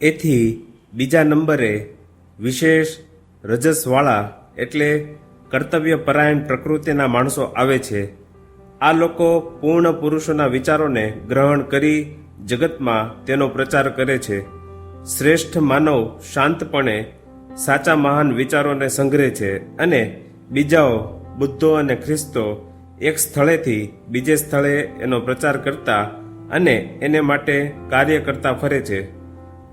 એથી બીજા નંબરે વિશેષ રજસવાળા એટલે કર્તવ્યપરાયણ પ્રકૃતિના માણસો આવે છે. આ લોકો પૂર્ણ પુરુષોના વિચારોને ગ્રહણ કરી જગતમાં તેનો પ્રચાર કરે છે. શ્રેષ્ઠ માનવ શાંતપણે સાચા મહાન વિચારોને સંગ્રહે છે અને બીજાઓ બુદ્ધો અને ખ્રિસ્તો એક સ્થળેથી બીજે સ્થળે એનો પ્રચાર કરતા અને એને માટે કાર્ય કરતા ફરે છે.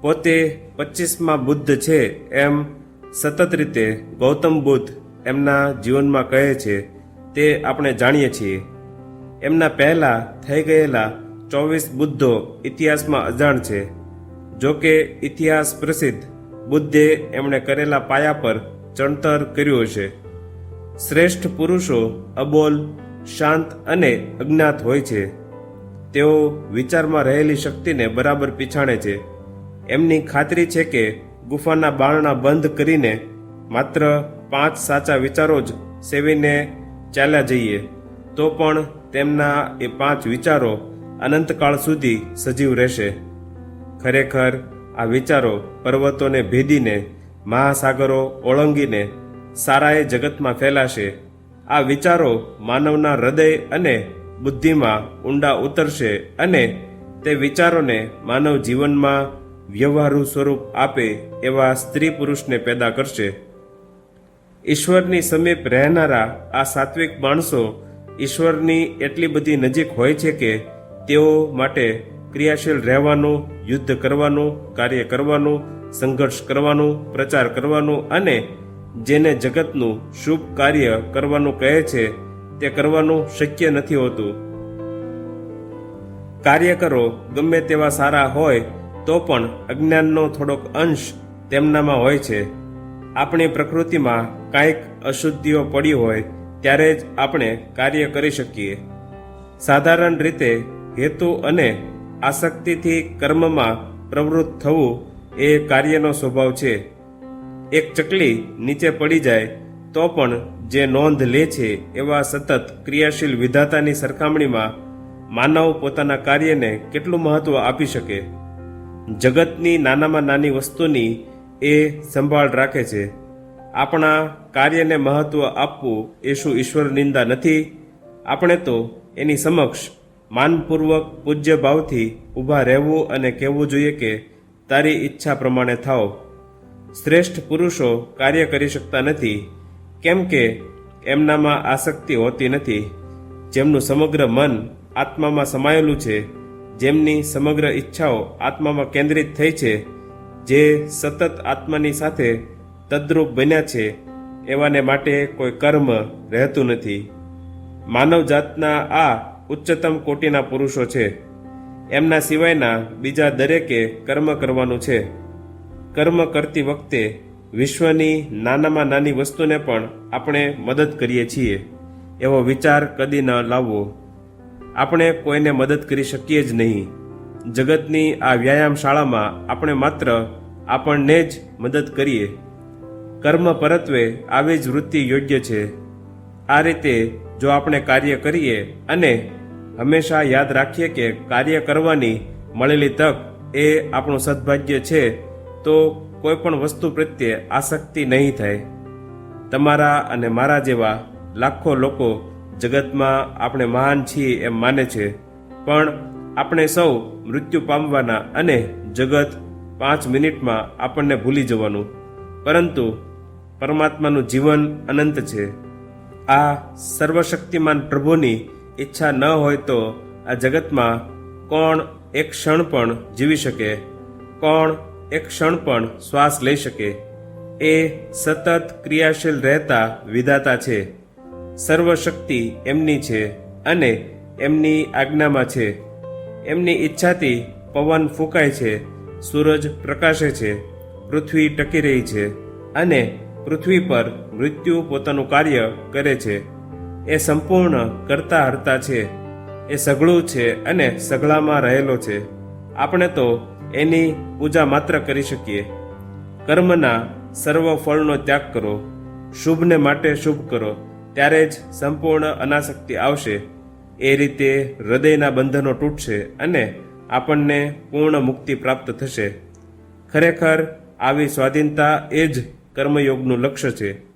પોતે પચીસમાં બુદ્ધ છે એમ સતત રીતે ગૌતમ બુદ્ધ એમના જીવનમાં કહે છે, તે આપણે જાણીએ છીએ. એમના પહેલાં થઈ ગયેલા ચોવીસ બુદ્ધો ઇતિહાસમાં અજાણ છે. જો કે ઇતિહાસ પ્રસિદ્ધ બુદ્ધે એમણે કરેલા પાયા પર ચણતર કર્યું હશે. શ્રેષ્ઠ પુરુષો અબોલ, શાંત અને અજ્ઞાત હોય છે. તેઓ વિચારમાં રહેલી શક્તિને બરાબર પીછાણે છે. એમની ખાતરી છે કે ગુફાના બારણા બંધ કરીને માત્ર પાંચ સાચા વિચારો જ સેવીને ચાલ્યા જઈએ, તો પણ તેમના એ પાંચ વિચારો અનંતકાળ સુધી સજીવ રહેશે. ખરેખર, આ વિચારો પર્વતોને ભેદીને, મહાસાગરો ઓળંગીને સારાએ જગતમાં ફેલાશે. આ વિચારો માનવના હૃદય અને બુદ્ધિમાં ઊંડા ઉતરશે અને તે વિચારોને માનવ જીવનમાં વ્યવહારુ સ્વરૂપ આપે એવા સ્ત્રી પુરુષને પેદા કરશે. ઈશ્વરની સમીપ રહેનારા આ સાત્વિક માણસો ઈશ્વરની એટલી બધી નજીક હોય છે કે તેઓ માટે ક્રિયાશીલ રહેવાનું, યુદ્ધ કરવાનું, કાર્ય કરવાનું, સંઘર્ષ કરવાનું, પ્રચાર કરવાનું અને જેને જગતનું શુભ કાર્ય કરવાનું કહે છે, તે કરવાનું શક્ય નથી હોતું. કાર્ય કરો, ગમે તેવા સારા હોય તો પણ અજ્ઞાનનો થોડોક અંશ તેમનામાં હોય છે. આપણી પ્રકૃતિમાં કાંઈક અશુદ્ધિઓ પડી હોય ત્યારે જ આપણે કાર્ય કરી શકીએ. સાધારણ રીતે હેતુ અને આસક્તિથી કર્મમાં પ્રવૃત્ત થવું એ કાર્યનો સ્વભાવ છે. એક ચકલી નીચે પડી જાય તો પણ જે નોંધ લે છે એવા સતત ક્રિયાશીલ વિધાતાની સરખામણીમાં માનવ પોતાના કાર્યને કેટલું મહત્વ આપી શકે? જગતની નાનામાં નાની વસ્તુની એ સંભાળ રાખે છે. આપણા કાર્યને મહત્વ આપવું એ શું ઈશ્વર નિંદા નથી? આપણે તો એની સમક્ષ માનપૂર્વક પૂજ્ય ભાવથી ઊભા રહેવું અને કહેવું જોઈએ કે તારી ઈચ્છા પ્રમાણે થાઓ. શ્રેષ્ઠ પુરુષો કાર્ય કરી શકતા નથી, કેમ કે એમનામાં આસક્તિ હોતી નથી. જેમનું સમગ્ર મન આત્મામાં સમાયેલું છે જેમની સમગ્ર ઈચ્છાઓ આત્મામાં કેન્દ્રિત થઈ છે, જે સતત આત્માની સાથે તદ્રુપ બન્યા છે, એવાને માટે કોઈ કર્મ રહેતું નથી. માનવ જાતના આ ઉચ્ચતમ કોટીના પુરુષો છે. એમના સિવાયના બીજા દરેકે કર્મ કરવાનું છે. કર્મ કરતી વખતે વિશ્વની નાનામાં નાની વસ્તુને પણ આપણે મદદ કરીએ છીએ. એવો વિચાર કદી ન લાવવો. આપણે કોઈને મદદ કરી શકીએ જ નહીં. જગતની આ વ્યાયામ શાળામાં આપણે માત્ર આપણને જ મદદ કરીએ. કર્મ પરત્વે આવી જ વૃત્તિ યોગ્ય છે. આ રીતે જો આપણે કાર્ય કરીએ અને હંમેશા યાદ રાખીએ કે કાર્ય કરવાની મળેલી તક એ આપણું સદભાગ્ય છે, તો કોઈ પણ વસ્તુ પ્રત્યે આસક્તિ નહીં થાય. તમારા અને મારા જેવા લાખો લોકો જગતમાં આપણે મહાન છીએ એમ માને છે, પણ આપણે સૌ મૃત્યુ પામવાના અને જગત પાંચ મિનિટમાં આપણને ભૂલી જવાનું. પરંતુ પરમાત્માનું જીવન અનંત છે. આ સર્વશક્તિમાન પ્રભુની ઈચ્છા ન હોય તો આ જગતમાં કોણ એક ક્ષણ પણ જીવી શકે? કોણ એક ક્ષણ પણ શ્વાસ લઈ શકે? એ સતત ક્રિયાશીલ રહેતા વિધાતા છે. સર્વશક્તિ એમની છે અને એમની આજ્ઞામાં છે. એમની ઈચ્છાથી પવન ફૂંકાય છે, સૂરજ પ્રકાશે છે, પૃથ્વી ટકી રહી છે અને પૃથ્વી પર મૃત્યુ પોતાનું કાર્ય કરે છે. એ સંપૂર્ણ કરતા હરતા છે. એ સઘળું છે અને સઘળામાં રહેલો છે. આપણે તો એની પૂજા માત્ર કરી શકીએ. કર્મના સર્વ ફળનો ત્યાગ કરો. શુભને માટે શુભ કરો. ત્યારે જ સંપૂર્ણ અનાસક્તિ આવશે. એ રીતે હૃદયના બંધનો તૂટશે અને આપણને પૂર્ણ મુક્તિ પ્રાપ્ત થશે. ખરેખર, આવી સ્વાધીનતા એ જ કર્મયોગનું લક્ષ્ય છે.